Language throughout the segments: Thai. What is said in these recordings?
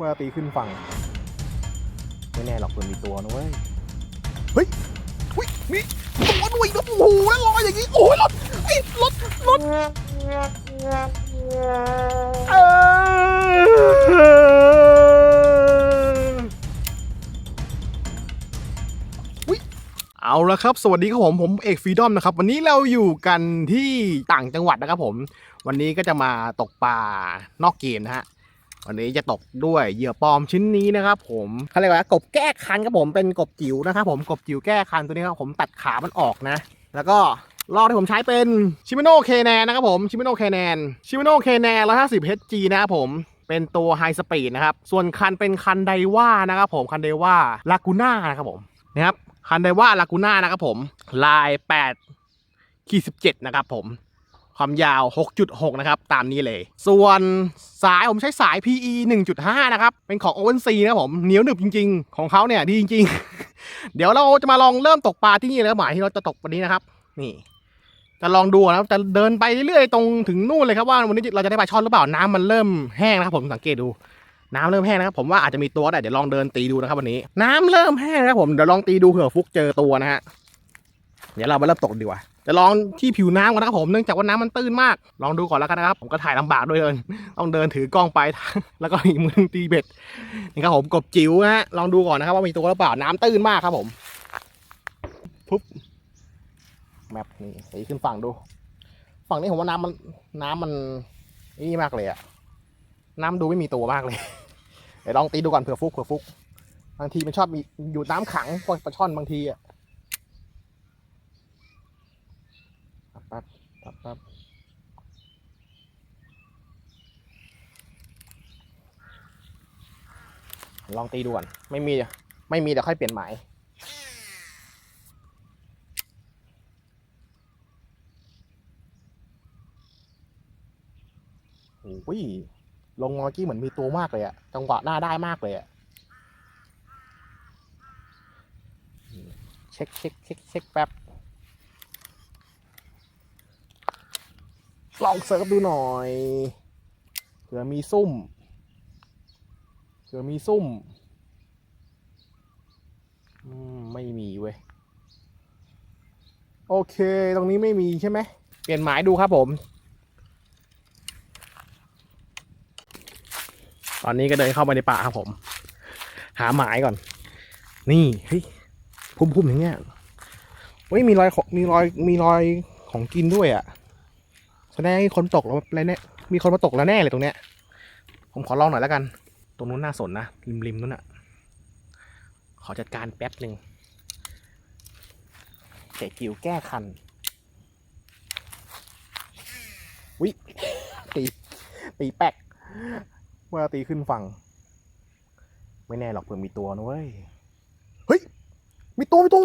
ว่าตีขึ้นฝั่ง ไม่แน่หรอกเพื่อนมีตัวนะเว้ย เฮ้ยอุ้ยมีตัวด้วยนะโอ้โหแล้วลอยอย่างนี้โอ้ยรถไอ้ยรถรถเอออุ๊ยเอาละครับ สวัสดีครับผม ผมเอกฟรีดอมนะครับ วันนี้เราอยู่กันที่ต่างจังหวัดนะครับผม วันนี้ก็จะมาตกปลานอกเกมนะฮะ วันนี้จะตกด้วยเหยื่อปลอมชิ้นนี้นะครับผมเขาเรียกว่ากบแก้คันครับผมเป็นกบจิ๋วนะครับผมกบจิ๋วแก้คันตัวนี้ครับผมตัดขามันออกนะ แล้วก็ลอกที่ผมใช้เป็นชิมิโนเคแนนนะครับผมชิมิโนเคแนนชิมิโนเคแนน150 HG นะครับผมเป็นตัวไฮสปีดนะครับ ส่วนคันเป็นคันไดว่านะครับผมคันไดว่าลากูน่านะครับผมนะครับคันไดว่าลากูน่านะครับผมลาย8ขีด17 นะครับผม ความยาว 6.6 นะครับ ตามนี้เลย ส่วนสายผมใช้สาย PE 1.5 นะครับ เป็นของ ONC นะผมเหนียวหนึบจริง ๆ ของเขาเนี่ยดีจริง ๆ เดี๋ยวเราจะมาลองเริ่มตกปลาที่นี่แล้วหมายที่เราจะตกวันนี้นะครับ นี่ จะลองดูนะครับจะเดินไปเรื่อยๆตรงถึงนู่นเลยครับว่าวันนี้เราจะได้ปลาช่อนหรือเปล่าน้ำมันเริ่มแห้งนะครับผมสังเกตดูน้ำเริ่มแห้งนะครับผมว่าอาจจะมีตัวได้เดี๋ยวลองเดินตีดูนะครับวันนี้ น้ำเริ่มแห้งนะครับผมเดี๋ยวลองตีดูเผื่อฟุกเจอตัวนะฮะเดี๋ยวเรามาเริ่มตกดีกว่า จะลองที่ผิวน้ำก่อนนะครับผมเนื่องจากว่าน้ำมันตื้นมาก ลองดูก่อนแล้วกันนะครับผมก็ถ่ายลำบากด้วยเลยต้องเดินถือกล้องไป แล้วก็อีกมือตีเบ็ดนี่ครับผมกบจิ๋วนะฮะลองดูก่อนนะครับว่ามีตัวหรือเปล่าน้ำตื้นมากครับผมปุ๊บแมปนี่สีขึ้นฝั่งดู ฝั่งนี้ผมว่าน้ำมันน้ำมันนี่มากเลยอะน้ำดูไม่มีตัวมากเลยเดี๋ยวลองตีดูก่อนเผื่อฟุกเผื่อฟุกบางทีมันชอบมีอยู่น้ำขังพวกปลาช่อนบางทีอะ แป๊บ แป๊บลองตีดูก่อนไม่มี ไม่มีเดี๋ยวค่อยเปลี่ยนหมายโอ้ยลงเมื่อกี้เหมือนมีตัวมากเลยอะจังหวะหน้าได้มากเลยอะเช็คเช็คเช็คเช็คแป๊บ ลองเซิร์ฟดูหน่อยเผื่อมีซุ่มเผื่อมีซุ่มอมไม่มีเว้ย โอเค ตรงนี้ไม่มีใช่ไหม เปลี่ยนหมายดูครับผม ตอนนี้ก็เดินเข้าไปในป่าครับผม หาหมายก่อน นี่เฮ้ยพุ่มๆอย่างเงี้ยเฮ้ยมีรอยของมีรอยมีรอยของกินด้วยอะ แสดงให้คนตกแล้วอะไรเนี่ยมีคนมาตกแล้วแน่เลยตรงเนี้ย ผมขอลองหน่อยแล้วกัน ตรงนู้นน่าสนนะริมริมนู้นอะขอจัดการแป๊บหนึ่งเก๋จิ๋วแก้คันวิตีตีแป๊กว่าตีขึ้นฝั่ง ไม่แน่หรอกเผื่อมีตัวนะเว้ย เฮ้ย มีตัวมีตัว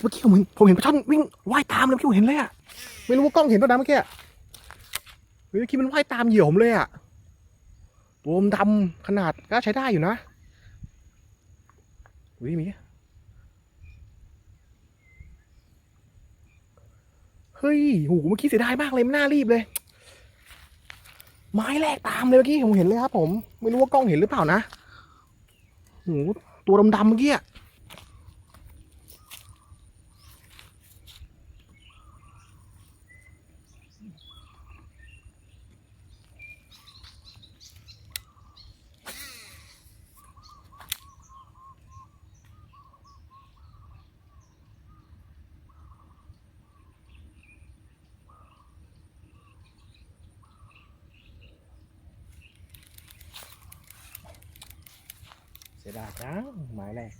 เมื่อกี้ผมเห็นผมเห็นปลาช่อนวิ่งว่ายตามเลยเมื่อกี้ผมเห็นเลยอะไม่รู้ว่ากล้องเห็นตัวดำเมื่อกี้ เฮ้ยเมื่อกี้มันว่ายตามเหยื่อผมเลยอะตัวมันดำขนาดก็ใช้ได้อยู่นะวิมีเฮ้ยโหเมื่อกี้เสียดายมากเลยไม่น่ารีบเลย ไม้แรกตามเลยเมื่อกี้ผมเห็นเลยครับผม ไม่รู้ว่ากล้องเห็นหรือเปล่านะโหตัวดำๆเมื่อกี้ ดายจังไม้แรก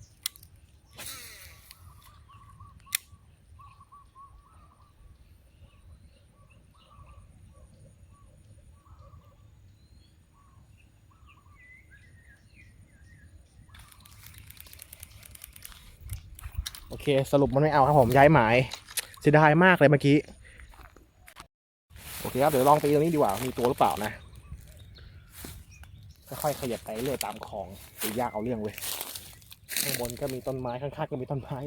โอเค สรุปมันไม่เอาครับผมย้ายหมายเสียดายมากเลยเมื่อกี้ โอเคครับ เดี๋ยวลองตีตรงนี้ดีกว่า มีตัวหรือเปล่านะ ค่อยขยับไปเรื่อยตามคลองตียากเอาเรื่องเว้ยข้างบนก็มีต้นไม้ข้างๆก็มีต้นไม้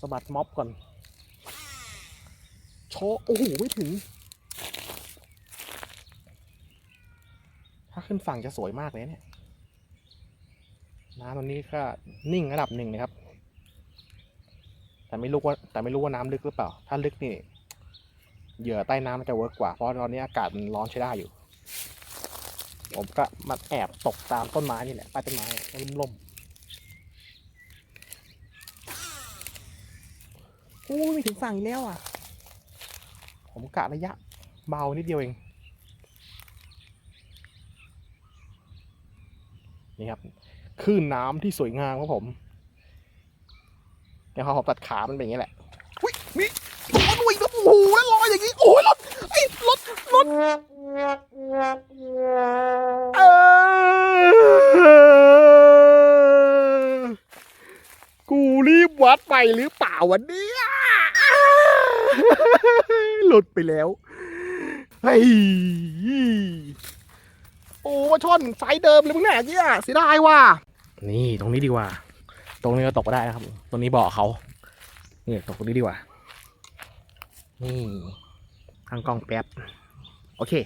สะบัดม็อบก่อนโชว์โอ้โหไม่ถึง ถ้าขึ้นฝั่งจะสวยมากเลยเนี่ยน้ำตรงนี้ก็นิ่งระดับหนึ่งนะครับ แต่ไม่รู้ว่าแต่ไม่รู้ว่าน้ำลึกหรือเปล่า ถ้าลึกนี่เหยื่อใต้น้ำมันจะเวิร์กกว่าเพราะตอนนี้อากาศมันร้อนใช้ได้อยู่ ผมก็มาแอบตกตามต้นไม้นี่แหละใต้ต้นไม้ร่มๆโอ้ยไม่ถึงฝั่งอีกแล้วอะ ผมกะระยะเบานิดเดียวเอง นี่ครับคลื่นน้ำที่สวยงามครับผมเดี๋ยวเขาตัดขา มันเป็นอย่างนี้แหละอุ้ยมีรถด้วยครับโอ้โหแล้วลอยอย่างนี้ โอ้ยรถไอ้ย รถรถเออกูรีบวัดไปหรือเปล่าวันนี้หลุดไปแล้วเฮ้ยโอ้ช่อนไซส์เดิมเลยมึงแน่เนี่ยเสียดายว่ะนี่ตรงนี้ดีกว่า ตรงนี้ก็ตกก็ได้นะครับ ตรงนี้บอกเขานี่ตกตรงนี้ดีกว่า นี่ทางกล้องแป๊บ โอเค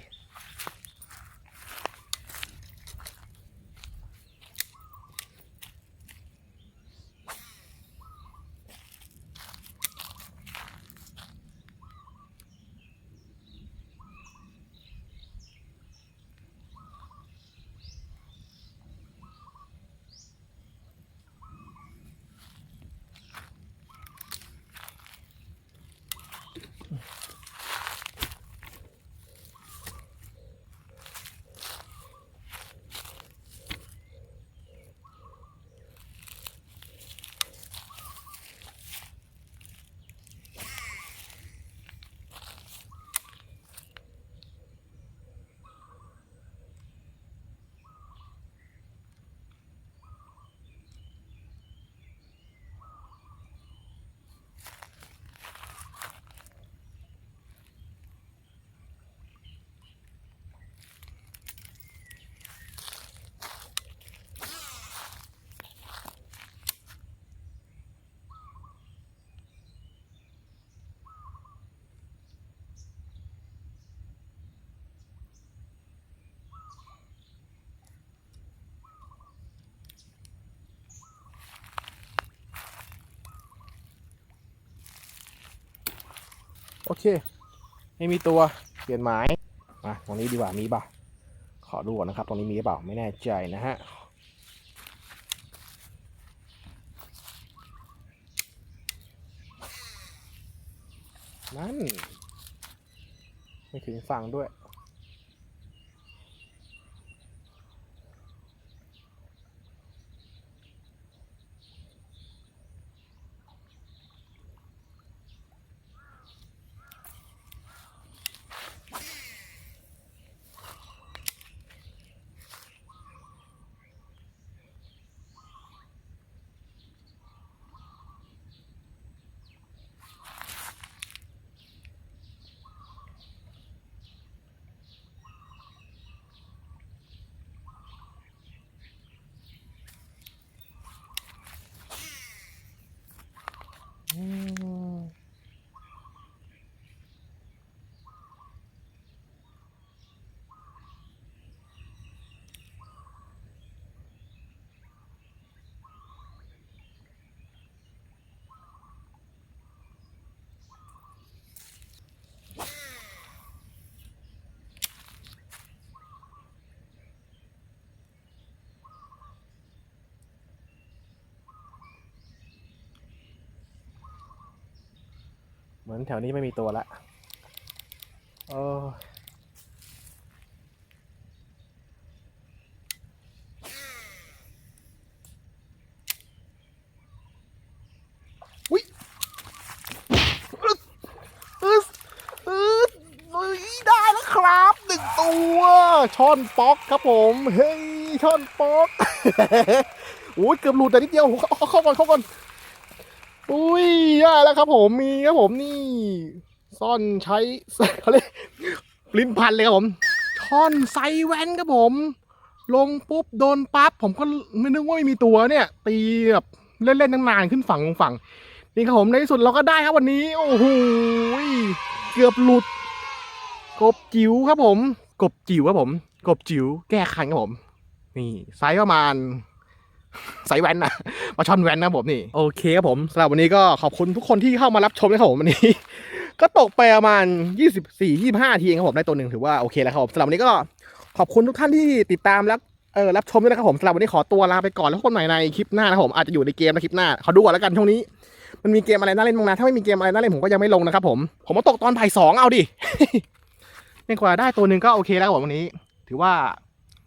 โอเค ไม่มีตัวเปลี่ยนหมายมาตรงนี้ดีกว่ามีป่ะขอดูก่อนนะครับ ตรงนี้มีหรือเปล่าไม่แน่ใจนะฮะนั่น ไม่ถึงฝั่งด้วย อืม เหมือนแถวนี้ไม่มีตัวละเออวิอึ๊ดอึ๊ดอึ๊ดเฮ้ยได้แล้วครับหนึ่งตัวช่อนป๊อกครับผม เฮ้ยช่อนป๊อกโอ้ยเกือบหลุดแต่นิดเดียวเข้าเข้าก่อนเข้าก่อน อุ้ยได้แล้วครับผมมีครับผมนี่ ซ่อนใช้เขาเรียกลิ้นพันเลยครับผมช่อนไซแวนครับผม ลงปุ๊บโดนปั๊บผมก็ไม่นึกว่าไม่มีตัวเนี่ย ตีแบบเล่นๆตั้งนานขึ้นฝั่งลงฝั่ง นี่ครับผมในที่สุดเราก็ได้ครับวันนี้ โอ้โหเกือบหลุด กบจิ๋วครับผม กบจิ๋วครับผม กบจิ๋วแก้คันครับผม นี่ไซส์ประมาณ สายแว้นนะมาชอนแว้นนะผมนี่ โอเคครับผมสำหรับวันนี้ก็ขอบคุณทุกคนที่เข้ามารับชมนะครับผมวันนี้ ก็ตกไปประมาณ 24 25ทีเองครับผมได้ตัวหนึ่งถือว่าโอเคแล้วครับผมสำหรับวันนี้ก็ขอบคุณทุกท่านที่ติดตามแล้วเออรับชมด้วยนะครับผมสำหรับวันนี้ขอตัวลาไปก่อนแล้วพบกันใหม่ในคลิปหน้านะครับผมอาจจะอยู่ในเกมในคลิปหน้าขอดูก่อนแล้วกันช่วงนี้มันมีเกมอะไรน่าเล่นบ้างนะถ้าไม่มีเกมอะไรน่าเล่นผมก็ยังไม่ลงนะครับผมผมมาตกตอนบ่ายสองเอาดิเนี่ยกว่าได้ตัวหนึ่งก็โอเคแล้วครับผมวันนี้ ถือว่า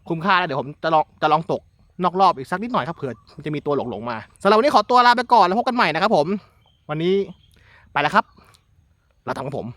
คุ้มค่าแล้วเดี๋ยวผมจะลองจะลองตก นอกรอบอีกสักนิดหน่อยครับเผื่อจะมีตัวหลงหลงมาสำหรับวันนี้ขอตัวลาไปก่อนแล้วพบกันใหม่นะครับผม วันนี้ไปแล้วครับลาทำของผม